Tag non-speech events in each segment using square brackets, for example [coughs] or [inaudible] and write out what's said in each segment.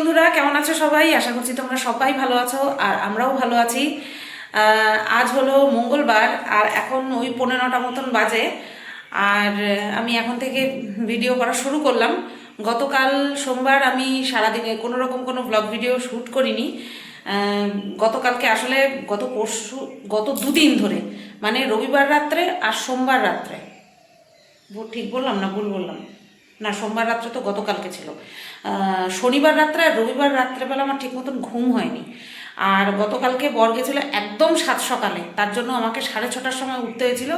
বন্ধুরা, কেমন আছো সবাই? আশা করছি তোমরা সবাই ভালো আছো আর আমরাও ভালো আছি। আজ হলো মঙ্গলবার আর এখন ওই পনেরোটা মতন বাজে। আর আমি এখন থেকে ভিডিও করা শুরু করলাম। গতকাল সোমবার আমি সারাদিনে কোনো রকম কোনো ব্লগ ভিডিও শ্যুট করিনি। গতকালকে আসলে গত পরশু, গত দুদিন ধরে মানে রবিবার রাত্রে আর সোমবার রাত্রে। ঠিক বললাম না? ভুল বললাম। না, সোমবার রাত্রে তো গতকালকে ছিল। শনিবার রাত্রে আর রবিবার রাত্রেবেলা আমার ঠিক মতন ঘুম হয়নি। আর গতকালকে বর গেছিল একদম সাত সকালে, তার জন্য আমাকে সাড়ে ছটার সময় উঠতে হয়েছিল।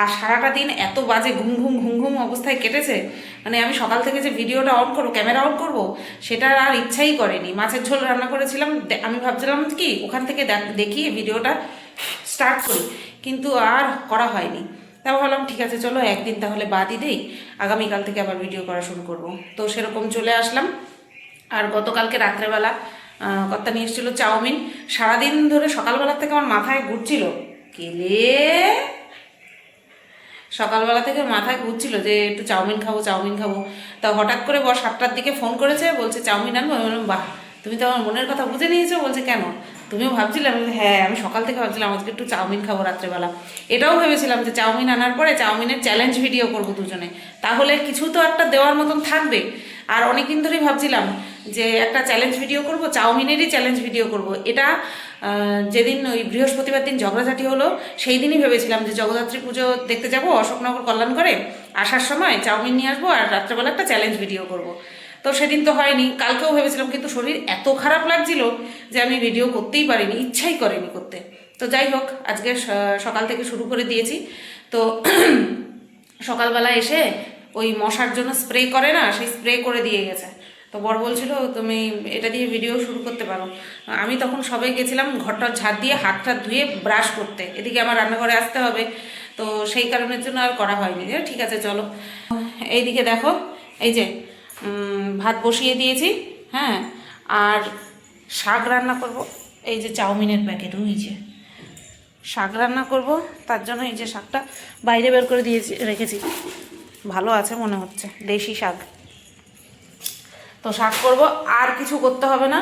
আর সারাটা দিন এত বাজে ঘুম ঘুম ঘুম ঘুম অবস্থায় কেটেছে মানে আমি সকাল থেকে যে ভিডিওটা অন করব, ক্যামেরা অন করব, সেটার আর ইচ্ছাই করেনি। মাছের ঝোল রান্না করেছিলাম আমি ভাবছিলাম কি, ওখান থেকে দেখি ভিডিওটা স্টার্ট করি। কিন্তু আর করা হয়নি। তাও ভাবলাম, ঠিক আছে, চলো একদিন তাহলে বাদই দেই। আগামীকাল থেকে আবার ভিডিও করা শুরু করব। তো সেরকম চলে আসলাম। আর গতকালকে রাত্রেবেলা কর্তা নিয়ে এসেছিল চাউমিন। সারাদিন ধরে সকালবেলা থেকে আমার মাথায় ঘুরছিল। কেলে সকালবেলা থেকে মাথায় ঘুরছিল যে একটু চাউমিন খাব চাউমিন খাব। তা হঠাৎ করে বর সাতটার দিকে ফোন করেছে, বলছে, চাউমিন আনব? বললাম, বাহ, তুমি তো আমার মনের কথা বুঝে নিয়েছো। বলছে, কেন? তুমিও ভাবছিলাম হ্যাঁ আমি সকাল থেকে ভাবছিলাম আজকে একটু চাউমিন খাব রাত্রেবেলা। এটাও ভেবেছিলাম যে চাউমিন আনার পরে চাউমিনের চ্যালেঞ্জ ভিডিও করব দুজনে। তাহলে কিছু তো একটা দেওয়ার মতন থাকবে। আর অনেকদিন ধরেই ভাবছিলাম যে একটা চ্যালেঞ্জ ভিডিও করব, চাউমিনেরই চ্যালেঞ্জ ভিডিও করব। এটা যেদিন ওই বৃহস্পতিবার দিন ঝগড়াঝাটি হলো, সেই দিনই ভেবেছিলাম যে জগদ্ধাত্রী পুজো দেখতে যাব অশোকনগর কল্যাণ করে আসার সময় চাউমিন নিয়ে আসব আর রাত্রেবেলা একটা চ্যালেঞ্জ ভিডিও করব। তো সেদিন তো হয়নি। কালকেও ভেবেছিলাম, কিন্তু শরীর এত খারাপ লাগছিল যে আমি ভিডিও করতেই পারিনি, ইচ্ছাই করেনি করতে। তো যাই হোক, আজকে সকাল থেকে শুরু করে দিয়েছি। তো [clears throat] সকালবেলা এসে ওই মশার জন্য স্প্রে করে না, সেই স্প্রে করে দিয়ে গেছে। তো বর বলছিল, তুমি এটা দিয়ে ভিডিও শুরু করতে পারো। আমি তখন সবাই গেছিলাম ঘরটা ঝাড় দিয়ে, হাত টাত ধুয়ে ব্রাশ করতে। এদিকে আমার রান্নাঘরে আসতে হবে। তো সেই কারণের জন্য আর করা হয়নি। ঠিক আছে, চলো। এইদিকে দেখো, এই যে ভাত বসিয়ে দিয়েছি হ্যাঁ আর শাক রান্না করব। এই যে চাউমিনের প্যাকেট, ওই যে শাক রান্না করব, তার জন্য এই যে শাকটা বাইরে বের করে দিয়েছি, রেখেছি। ভালো আছে মনে হচ্ছে, দেশি শাক। তো শাক করব, আর কিছু করতে হবে না,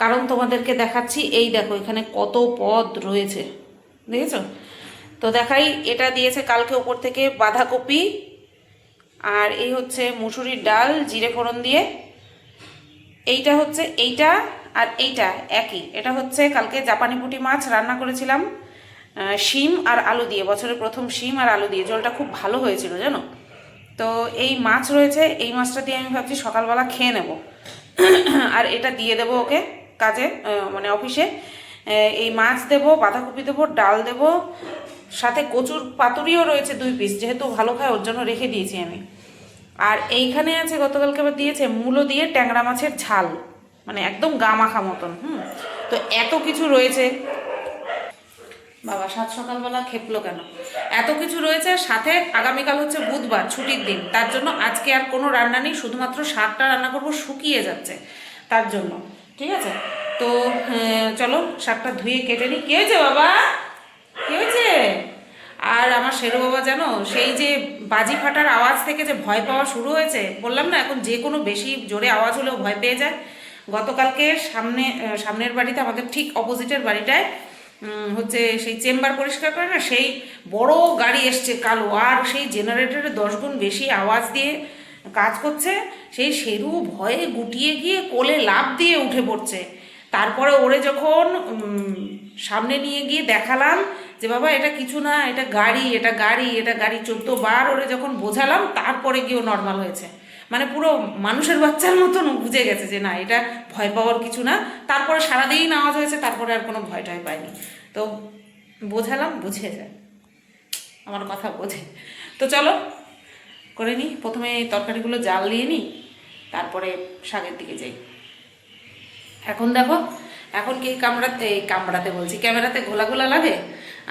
কারণ তোমাদেরকে দেখাচ্ছি, এই দেখো, এখানে কত পদ রয়েছে, দেখেছ? তো দেখাই, এটা দিয়েছে কালকে ওপর থেকে বাঁধাকপি আর এই হচ্ছে মুসুরির ডাল, জিরে ফোড়ন দিয়ে। এইটা হচ্ছে এইটা আর এইটা একই। এটা হচ্ছে কালকে জাপানি পুঁটি মাছ রান্না করেছিলাম শিম আর আলু দিয়ে, বছরের প্রথম শিম আর আলু দিয়ে। জলটা খুব ভালো হয়েছিল, জানো? তো এই মাছ রয়েছে, এই মাছটা দিয়ে আমি ভাবছি সকালবেলা খেয়ে নেব। আর এটা দিয়ে দেবো ওকে কাজে মানে অফিসে। এই মাছ দেবো, বাঁধাকপি দেবো, ডাল দেবো সাথে কচুর পাতুরিও রয়েছে দুই পিস যেহেতু ভালো খায়, ওর জন্য রেখে দিয়েছি আমি। আর এইখানে আছে, গতকালকে আবার দিয়েছে মূলো দিয়ে ট্যাংরা মাছের ঝাল। মানে একদম গা মাখা মতন, হুম? তো এত কিছু রয়েছে। বাবা, সাত সকালবেলা খেপলো কেন? এত কিছু রয়েছে সাথে আগামীকাল হচ্ছে বুধবার, ছুটির দিন। তার জন্য আজকে আর কোনো রান্না নেই, শুধুমাত্র শাকটা রান্না করব, শুকিয়ে যাচ্ছে তার জন্য। ঠিক আছে? তো চলো, শাকটা ধুয়ে কেটে নিই। কে বাবা? হয়েছে? আর আমার শেরু বাবা জানো, সেই যে বাজি ফাটার আওয়াজ থেকে যে ভয় পাওয়া শুরু হয়েছে, বললাম না, এখন যে কোনো বেশি জোরে আওয়াজ হলেও ভয় পেয়ে যায়। গতকালকে সামনে সামনের বাড়িতে আমাদের ঠিক অপোজিটের বাড়িটায় হচ্ছে সেই চেম্বার পরিষ্কার করে না, সেই বড় গাড়ি এসছে কালো, আর সেই জেনারেটরে দশ গুণ বেশি আওয়াজ দিয়ে কাজ করছে। সেই শেরু ভয়ে গুটিয়ে গিয়ে কোলে লাফ দিয়ে উঠে পড়ছে। তারপরে ওরে যখন সামনে নিয়ে গিয়ে দেখালাম যে বাবা এটা কিছু না, এটা গাড়ি এটা গাড়ি এটা গাড়ি বার, ওরে যখন বোঝালাম তারপরে গিয়েও নর্মাল হয়েছে। মানে পুরো মানুষের বাচ্চার মতন বুঝে গেছে যে না, এটা ভয় পাওয়ার কিছু না। তারপরে সারাদিন আওয়াজ হয়েছে, তারপরে আর কোনো ভয় টয় পায়নি তো বোঝালাম, বুঝে যায়। আমার কথা বোঝে। তো চলো, করে নিই। প্রথমে তরকারিগুলো জাল দিয়ে নিই, তারপরে শাকের দিকে যাই। এখন দেখো, এখন কি কামড়াতে, এই কামড়াতে বলছি, ক্যামেরাতে ঘোলা ঘোলা লাগে?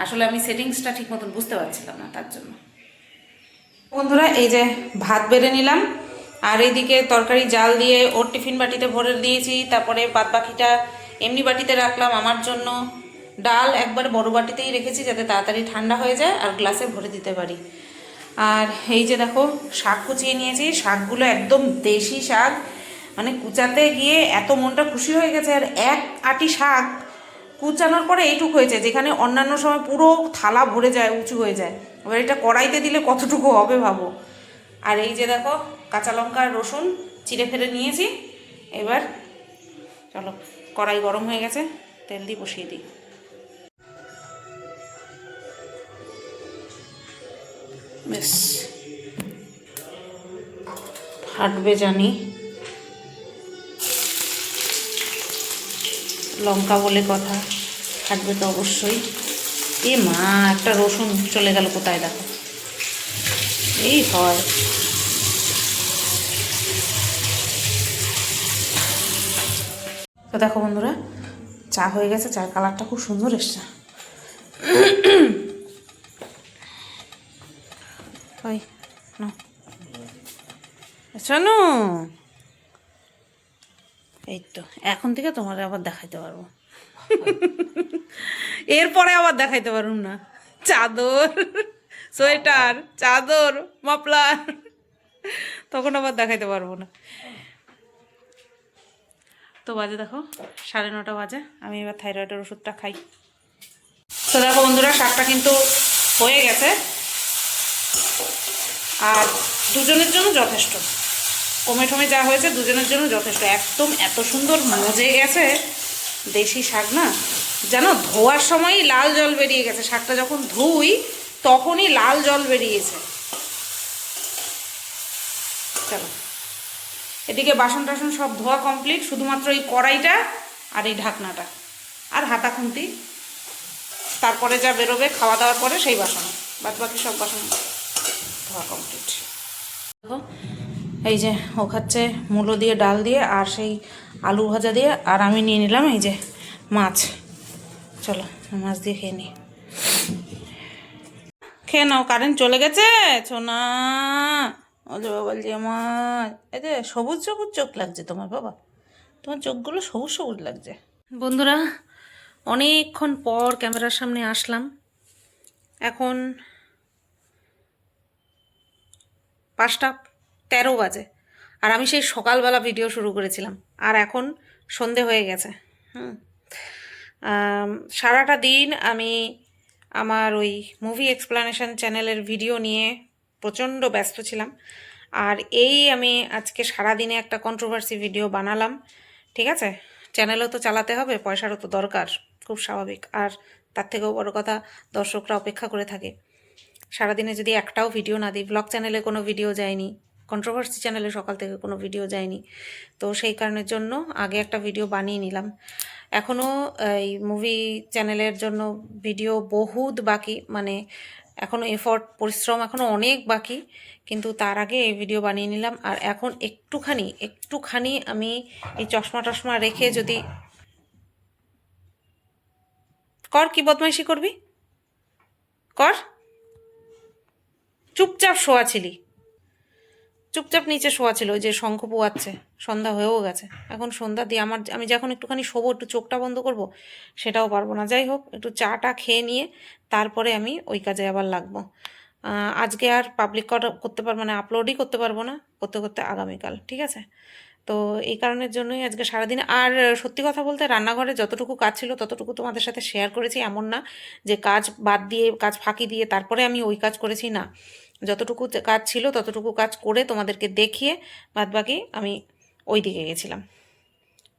আসলে আমি সেটিংসটা ঠিক মতন বুঝতে পারছিলাম না তার জন্য। বন্ধুরা, এই যে ভাত বেড়ে নিলাম, আর এইদিকে তরকারি জাল দিয়ে ওর টিফিন বাটিতে ভরে দিয়েছি, তারপরে বাদ বাকিটা এমনি বাটিতে রাখলাম আমার জন্য। ডাল একবার বড় বাটিতেই রেখেছি যাতে তাড়াতাড়ি ঠান্ডা হয়ে যায় আর গ্লাসে ভরে দিতে পারি। আর এই যে দেখো, শাক কুচিয়ে নিয়েছি, শাকগুলো একদম দেশি শাক। মানে কুচাতে গিয়ে এত মনটা খুশি হয়ে গেছে আর এক আটি শাক কুচানোর পরে এইটুকু হয়েছে, যেখানে অন্যান্য সময় পুরো থালা ভরে যায়, উঁচু হয়ে যায়। এবার এটা কড়াইতে দিলে কতটুকু হবে ভাবো। আর এই যে দেখো, কাঁচা লঙ্কা, রসুন চিড়ে ফেলে নিয়েছি। এবার চলো, কড়াই গরম হয়ে গেছে, তেল দিয়ে বসিয়ে দিই। বেশ। ফাটবে জানি। লঙ্কা বলে কথা, থাকবে তো অবশ্যই। এ মা, একটা রসুন চলে গেল কোথায় দেখো। এই হয়। তো দেখো বন্ধুরা, চা হয়ে গেছে চার কালারটা খুব সুন্দর এসছে। ওই এই তো এখন থেকে তোমার আবার দেখাইতে পারব। এরপরে আবার দেখাইতে পারুম না। চাদর, সোয়েটার, চাদর মাপলার তখন আবার দেখাইতে পারব না। তো বাজে দেখো, সাড়ে নটা বাজে, আমি এবার থাইরয়েডের ওষুধটা খাই। তো দেখো বন্ধুরা শাকটা কিন্তু হয়ে গেছে। আর দুজনের জন্য যথেষ্ট। কমে টমে যা হয়েছে, দুজনের জন্য যথেষ্ট। একদম এত সুন্দর মজে গেছে। দেশি শাক না? যেন ধোয়ার সময়ই লাল জল বেরিয়ে গেছে। শাকটা যখন ধুই, তখনই লাল জল বেরিয়েছে। চলো। এদিকে বাসন টাসন সব ধোয়া কমপ্লিট। শুধুমাত্র এই কড়াইটা আর এই ঢাকনাটা। আর হাতা খুন্তি। তারপরে যা বেরোবে খাওয়া দাওয়ার পরে সেই বাসন। বাদ বাকি সব বাসন ধোয়া কমপ্লিট। এই যে ও খাচ্ছে মূলো দিয়ে, ডাল দিয়ে আর সেই আলু ভাজা দিয়ে আর আমি নিয়ে নিলাম এই যে মাছ। চলো, মাছ দিয়ে খেয়ে নিই। খেয়ে নাও কারেন্ট চলে গেছে? যে বাবা যে আমার এই যে সবুজ সবুজ চোখ লাগছে তোমার বাবা। তোমার চোখগুলো সবুজ সবুজ লাগছে। বন্ধুরা, অনেকক্ষণ পর ক্যামেরার সামনে আসলাম। এখন পাঁচটা। তেরো বাজে। আর আমি সেই সকালবেলা ভিডিও শুরু করেছিলাম। আর এখন সন্ধে হয়ে গেছে। হুম। সারাটা দিন আমি আমার ওই মুভি এক্সপ্লানেশন চ্যানেলের ভিডিও নিয়ে প্রচণ্ড ব্যস্ত ছিলাম। আর এই আমি আজকে সারাদিনে একটা কন্ট্রোভার্সি ভিডিও বানালাম। ঠিক আছে? চ্যানেলও তো চালাতে হবে, পয়সারও তো দরকার। খুব স্বাভাবিক। আর তার থেকেও বড় কথা, দর্শকরা অপেক্ষা করে থাকে। সারাদিনে যদি একটাও ভিডিও না দিই ব্লগ চ্যানেলে কোনো ভিডিও যায়নি। কন্ট্রোভার্সি চ্যানেলে সকাল থেকে কোনো ভিডিও যায়নি। তো সেই কারণের জন্য আগে একটা ভিডিও বানিয়ে নিলাম। এখনও এই মুভি চ্যানেলের জন্য ভিডিও বহুত বাকি মানে এখনও এফর্ট পরিশ্রম এখনও অনেক বাকি, কিন্তু তার আগে এই ভিডিও বানিয়ে নিলাম। আর এখন একটুখানি একটুখানি আমি এই চশমা টশমা রেখে যদি কর কি বদমাইশি করবি? কর। চুপচাপ শোয়া ছিলি। চুপচাপ নিচে শোয়া ছিল, ওই যে শঙ্খ পোয়াচ্ছে, সন্ধ্যা হয়েও গেছে। এখন সন্ধ্যা দিয়ে আমার আমি যখন একটুখানি শোবো, একটু চোখটা বন্ধ করব, সেটাও পারব না। যাই হোক, একটু চাটা খেয়ে নিয়ে তারপরে আমি ওই কাজে আবার লাগবো। আজকে আর পাবলিক করতে পারব না আপলোডই করতে পারব না, করতে করতে আগামীকাল, ঠিক আছে? তো এই কারণের জন্যই আজকে সারাদিন, আর সত্যি কথা বলতে রান্নাঘরে যতটুকু কাজ ছিল, ততটুকু তোমাদের সাথে শেয়ার করেছি, এমন না যে কাজ বাদ দিয়ে, কাজ ফাঁকি দিয়ে তারপরে আমি ওই কাজ করেছি না। যতটুকু কাজ ছিল ততটুকু কাজ করে তোমাদেরকে দেখিয়ে বাদ বাকি আমি ওই দিকে গেছিলাম।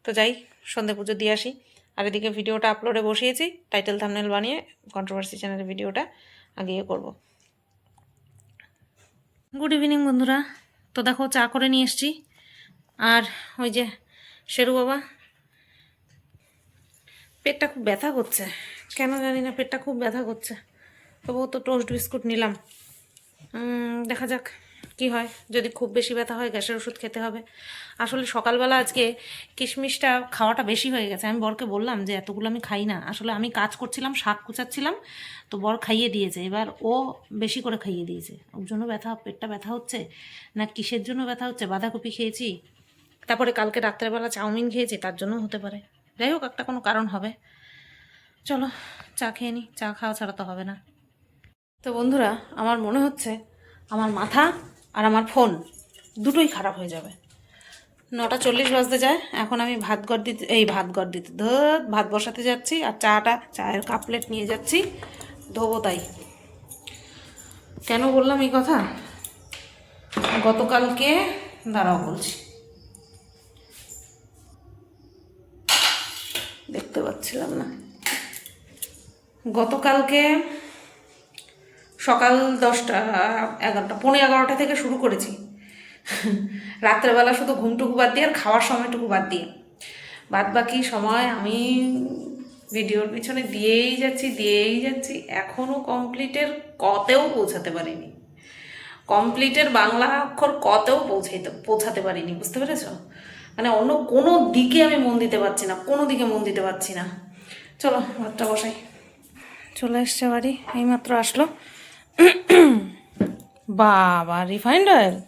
তো যাই সন্ধে পুজো দিয়ে আসি। আর এদিকে ভিডিওটা আপলোডে বসিয়েছি টাইটেল থামনেল বানিয়ে কন্ট্রোভার্সি চ্যানেলের ভিডিওটা আগিয়ে করব। গুড ইভিনিং বন্ধুরা। তো দেখো, চা করে নিয়ে এসছি। আর ওই যে শেরু বাবা, পেটটা খুব ব্যথা করছে। কেন জানি না, পেটটা খুব ব্যথা করছে। তবুও তো টোস্ট বিস্কুট নিলাম। দেখা যাক কি হয়। যদি খুব বেশি ব্যথা হয়, গ্যাসের ওষুধ খেতে হবে। আসলে সকালবেলা আজকে কিশমিশটা খাওয়াটা বেশি হয়ে গেছে। আমি বরকে বললাম যে, এতগুলো আমি খাই না। আসলে আমি কাজ করছিলাম, শাক কুচাচ্ছিলাম, তো বর খাইয়ে দিয়েছে। এবার ও বেশি করে খাইয়ে দিয়েছে। ওর জন্য ব্যথা, পেটটা ব্যথা হচ্ছে? না কিসের জন্য ব্যথা হচ্ছে? বাঁধাকপি খেয়েছি। তারপরে কালকে রাত্রেবেলা চাউমিন খেয়েছি, তার জন্য হতে পারে। যাই হোক, একটা কোনো কারণ হবে। চলো, চা খেয়ে নি। চা খাওয়া ছাড়া তো হবে না। তো বন্ধুরা, আমার মনে হচ্ছে আমার মাথা আর আমার ফোন দুটোই খারাপ হয়ে যাবে। নটা চল্লিশ বাজতে যায়, এখন আমি ভাত গড় দিতে এই ভাত গড় দিতে ধর, ভাত বসাতে যাচ্ছি আর চাটা, চায়ের কাপলেট নিয়ে যাচ্ছি, ধোবো তাই। কেন বললাম এই কথা? গতকালকে, দাঁড়াও বলছি। দেখতে পাচ্ছিলাম না। গতকালকে সকাল দশটা, এগারোটা পনেরো এগারোটা থেকে শুরু করেছি। রাত্রেবেলা শুধু ঘুমটুকু বাদ দিয়ে আর খাওয়ার সময়টুকু বাদ দিয়ে। বাদ বাকি সময় আমি ভিডিওর পিছনে দিয়েই যাচ্ছি দিয়েই যাচ্ছি। এখনও কমপ্লিটের কতেও পৌঁছাতে পারিনি। কমপ্লিটের বাংলা অক্ষর কতেও পৌঁছাইতে, পৌঁছাতে পারিনি, বুঝতে পেরেছ? মানে অন্য কোনো দিকে আমি মন দিতে পারছি না, কোনো দিকে মন দিতে পারছি না। চলো ভাতটা বসাই। চলে এসছে বাড়ি, এইমাত্র আসলো। [coughs] বাবা রিফাইন্ড অয়েল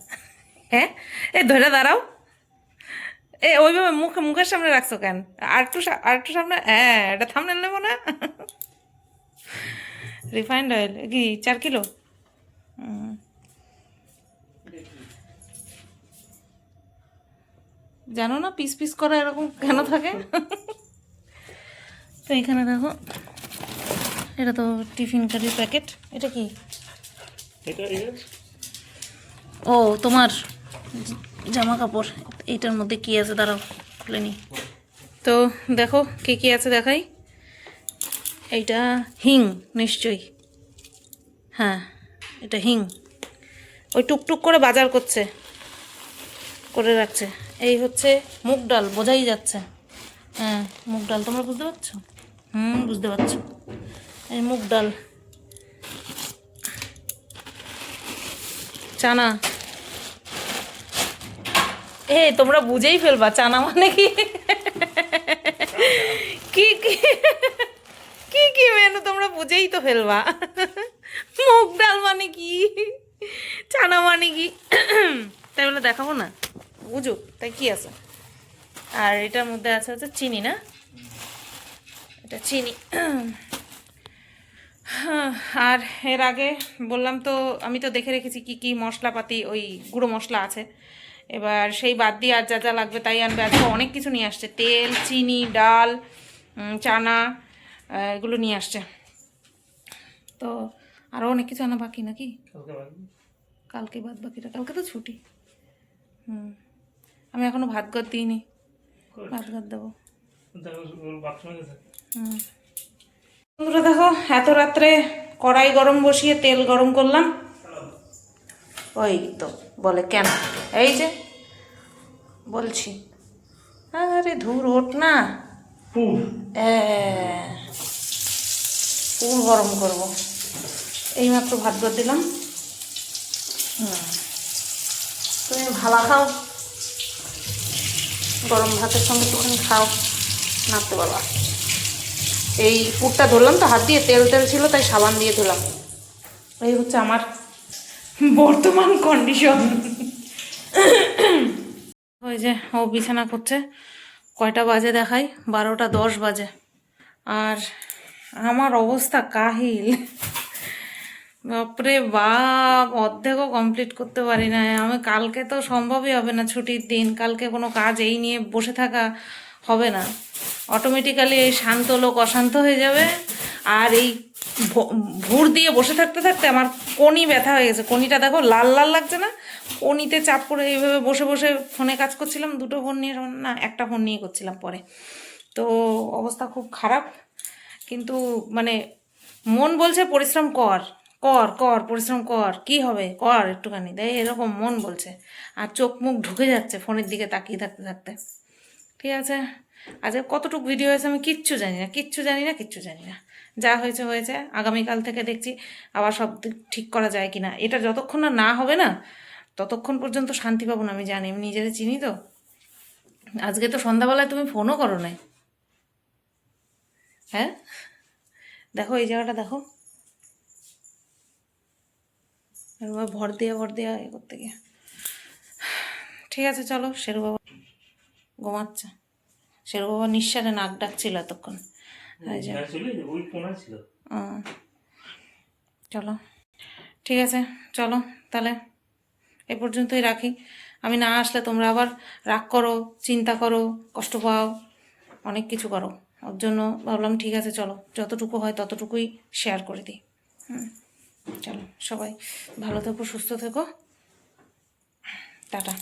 হ্যাঁ? এ ধরে দাঁড়াও। এ, ওইভাবে মুখে, মুখের সামনে রাখছো কেন? আর একটু সা- আর একটু সামনে হ্যাঁ এটা থামনে নেব না? [laughs] রিফাইন্ড অয়েল কি, চার কিলো? জানো না পিস পিস করা এরকম কেন থাকে? [laughs] তো এখানে দেখো, এটা তো টিফিন কারির প্যাকেট এটা কি? এটা ও, তোমার জামা কাপড় এইটার মধ্যে কি আছে? দাঁড়াও, খুলে নি। তো দেখো, কি কি আছে দেখাই? এইটা হিং, নিশ্চয়ই। হ্যাঁ এটা হিং। ওই টুকটুক করে বাজার করছে, করে রাখছে। এই হচ্ছে মুগ ডাল, বোঝাই যাচ্ছে। হ্যাঁ মুগ ডাল, তোমরা বুঝতে পারছ? হুম, বুঝতে পারছ। এই মুগ ডাল। চানা। এ, তোমরা বুঝেই ফেলবা, চানা মানে কি? কি কি? কি মেনু তোমরা বুঝেই তো ফেলবা? মুগ ডাল মানে কি? চানা মানে কি? তাই বলে দেখাবো না? বুঝুক তাই কি আছে? আর এটার মধ্যে আছে হচ্ছে চিনি, না? এটা চিনি। আর এর আগে বললাম তো আমি তো দেখে রেখেছি কি কি মশলাপাতি ওই গুঁড়ো মশলা আছে। এবার সেই বাদ দিয়ে আর যা যা লাগবে তাই আনবে। আজকে অনেক কিছু নিয়ে আসছে। তেল চিনি ডাল চানা এগুলো নিয়ে আসছে। তো আরও অনেক কিছু আনা বাকি নাকি? কালকে বাদ বাকিটা। কালকে তো ছুটি। হুম। আমি এখনও ভাত গদ দিইনি। ভাত ঘর দেবো। হুম। বন্ধুরা দেখো এত রাত্রে কড়াই গরম বসিয়ে তেল গরম করলাম। ওই তো বলে কেন? এই যে বলছি আরে ধুর ওঠ না। পুর গরম করব। এইমাত্র ভাত গদ দিলাম। হুম। তুমি ভালা খাও। গরম ভাতের সঙ্গে একটুখানি খাও। নাড়তে বাবা এই পুরটা ধরলাম তো, হাত দিয়ে তেল তেল ছিল, তাই সাবান দিয়ে ধুলাম এই হচ্ছে আমার বর্তমান কন্ডিশন ওই যে ও বিছানা করছে, কয়টা বাজে দেখাই? বারোটা দশ বাজে। আর আমার অবস্থা কাহিল। বাপরে বাপ, অর্ধেকও কমপ্লিট করতে পারি না আমি কালকে তো সম্ভবই হবে না ছুটির দিন, কালকে কোনো কাজ এই নিয়ে বসে থাকা। হবে না। অটোমেটিক্যালি এই শান্ত লোক অশান্ত হয়ে যাবে আর এই ভুর দিয়ে বসে থাকতে থাকতে আমার কনি ব্যথা হয়ে গেছে। কনিটা দেখো লাল লাল লাগছে না? কনিতে চাপ করে এইভাবে বসে বসে ফোনে কাজ করছিলাম, দুটো ফোন নিয়ে, না, একটা ফোন নিয়ে করছিলাম পরে। তো অবস্থা খুব খারাপ। কিন্তু মানে মন বলছে পরিশ্রম কর কর কর, পরিশ্রম কর, কি হবে? কর একটুখানি। দেয় এরকম মন বলছে। আর চোখ মুখ ঢুকে যাচ্ছে ফোনের দিকে তাকিয়ে থাকতে থাকতে। ঠিক আছে? আজকে কতটুকু ভিডিও হয়েছে আমি কিচ্ছু জানি না, কিচ্ছু জানি না, কিচ্ছু জানি না। যা হয়েছে হয়েছে। আগামীকাল থেকে দেখছি আবার সব ঠিক করা যায় কি না এটা যতক্ষণ না না হবে না, ততক্ষণ পর্যন্ত শান্তি পাবো না, আমি জানি। আমি নিজেরে চিনি তো। আজকে তো সন্ধ্যাবেলায় তুমি ফোনও করো নাই। হ্যাঁ? দেখো, এই জায়গাটা দেখো। ভর দিয়ে ভর দিয়ে এ করতে গিয়ে। ঠিক আছে, চলো শেরু বাবা ঘুমাচ্ছে। বাবা নিঃশ্বাসে নাক ডাকছিল এতক্ষণ। চলো। ঠিক আছে চলো। তাহলে এ পর্যন্তই রাখি। আমি না আসলে তোমরা আবার রাগ করো চিন্তা করো কষ্ট পাও অনেক কিছু করো। ওর জন্য ভাবলাম ঠিক আছে চলো। যতটুকু হয় ততটুকুই শেয়ার করে দিই। হুম। চলো সবাই ভালো থেকো সুস্থ থেকো। টাটা।